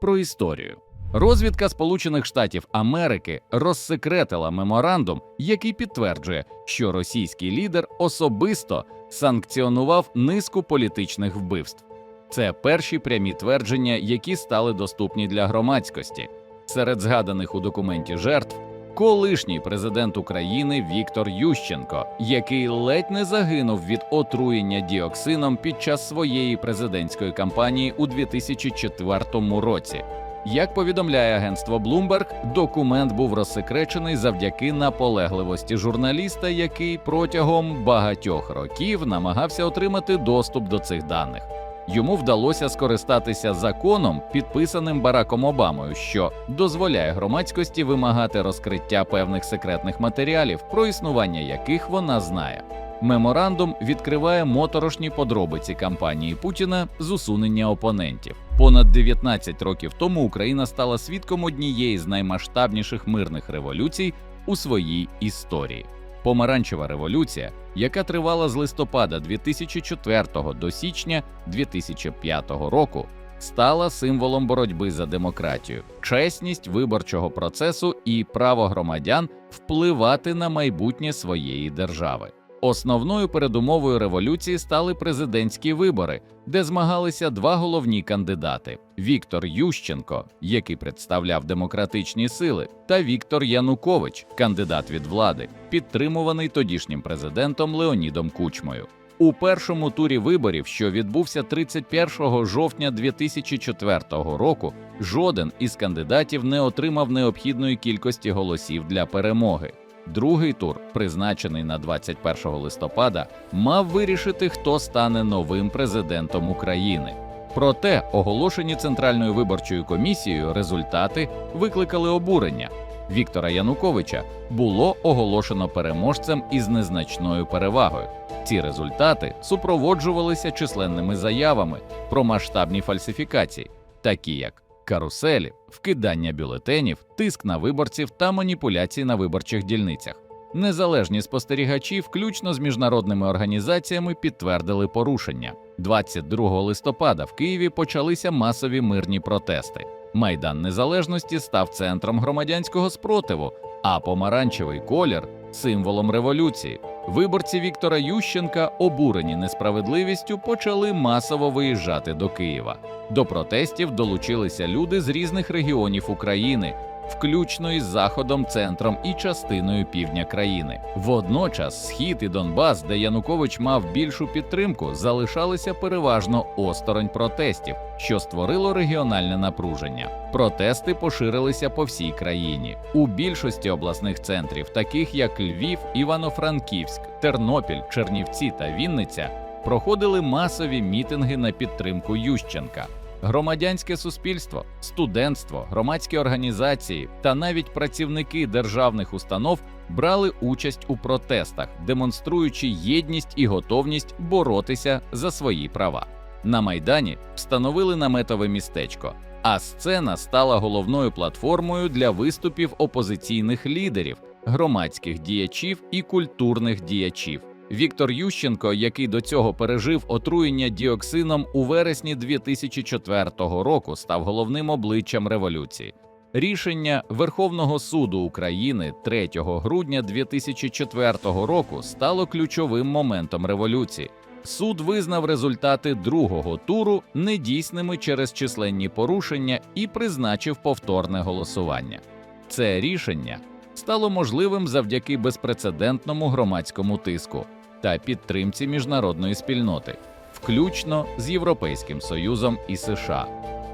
про історію. Розвідка Сполучених Штатів Америки розсекретила меморандум, який підтверджує, що російський лідер особисто санкціонував низку політичних вбивств. Це перші прямі твердження, які стали доступні для громадськості. Серед згаданих у документі жертв колишній президент України Віктор Ющенко, який ледь не загинув від отруєння діоксином під час своєї президентської кампанії у 2004 році. Як повідомляє агентство Bloomberg, документ був розсекречений завдяки наполегливості журналіста, який протягом багатьох років намагався отримати доступ до цих даних. Йому вдалося скористатися законом, підписаним Бараком Обамою, що дозволяє громадськості вимагати розкриття певних секретних матеріалів, про існування яких вона знає. Меморандум відкриває моторошні подробиці кампанії Путіна з усунення опонентів. Понад 19 років тому Україна стала свідком однієї з наймасштабніших мирних революцій у своїй історії. Помаранчева революція, яка тривала з листопада 2004 до січня 2005 року, стала символом боротьби за демократію, чесність виборчого процесу і право громадян впливати на майбутнє своєї держави. Основною передумовою революції стали президентські вибори, де змагалися два головні кандидати: Віктор Ющенко, який представляв демократичні сили, та Віктор Янукович, кандидат від влади, підтримуваний тодішнім президентом Леонідом Кучмою. У першому турі виборів, що відбувся 31 жовтня 2004 року, жоден із кандидатів не отримав необхідної кількості голосів для перемоги. Другий тур, призначений на 21 листопада, мав вирішити, хто стане новим президентом України. Проте оголошені Центральною виборчою комісією результати викликали обурення. Віктора Януковича було оголошено переможцем із незначною перевагою. Ці результати супроводжувалися численними заявами про масштабні фальсифікації, такі як каруселі, вкидання бюлетенів, тиск на виборців та маніпуляції на виборчих дільницях. Незалежні спостерігачі, включно з міжнародними організаціями, підтвердили порушення. 22 листопада в Києві почалися масові мирні протести. Майдан Незалежності став центром громадянського спротиву, а помаранчевий колір символом революції. Виборці Віктора Ющенка, обурені несправедливістю, почали масово виїжджати до Києва. До протестів долучилися люди з різних регіонів України, включно із заходом, центром і частиною півдня країни. Водночас схід і Донбас, де Янукович мав більшу підтримку, залишалися переважно осторонь протестів, що створило регіональне напруження. Протести поширилися по всій країні. У більшості обласних центрів, таких як Львів, Івано-Франківськ, Тернопіль, Чернівці та Вінниця, проходили масові мітинги на підтримку Ющенка. Громадянське суспільство, студентство, громадські організації та навіть працівники державних установ брали участь у протестах, демонструючи єдність і готовність боротися за свої права. На майдані встановили наметове містечко, а сцена стала головною платформою для виступів опозиційних лідерів, громадських діячів і культурних діячів. Віктор Ющенко, який до цього пережив отруєння діоксином у вересні 2004 року, став головним обличчям революції. Рішення Верховного суду України 3 грудня 2004 року стало ключовим моментом революції. Суд визнав результати другого туру недійсними через численні порушення і призначив повторне голосування. Це рішення стало можливим завдяки безпрецедентному громадському тиску та підтримці міжнародної спільноти, включно з Європейським Союзом і США.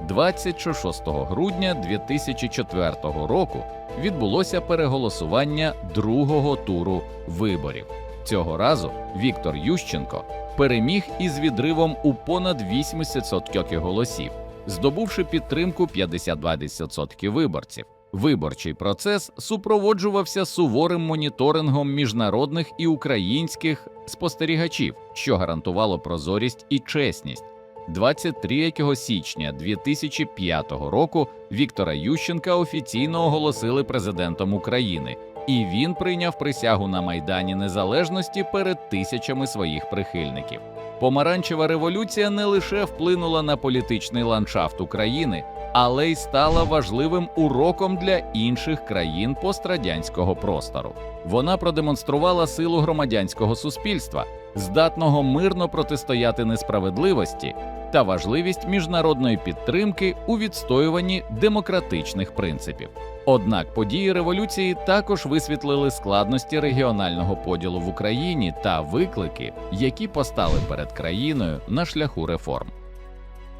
26 грудня 2004 року відбулося переголосування другого туру виборів. Цього разу Віктор Ющенко переміг із відривом у понад 80% голосів, здобувши підтримку 52% виборців. Виборчий процес супроводжувався суворим моніторингом міжнародних і українських спостерігачів, що гарантувало прозорість і чесність. 23 січня 2005 року Віктора Ющенка офіційно оголосили президентом України, і він прийняв присягу на Майдані Незалежності перед тисячами своїх прихильників. Помаранчева революція не лише вплинула на політичний ландшафт України, але й стала важливим уроком для інших країн пострадянського простору. Вона продемонструвала силу громадянського суспільства, здатного мирно протистояти несправедливості та важливість міжнародної підтримки у відстоюванні демократичних принципів. Однак події революції також висвітлили складності регіонального поділу в Україні та виклики, які постали перед країною на шляху реформ.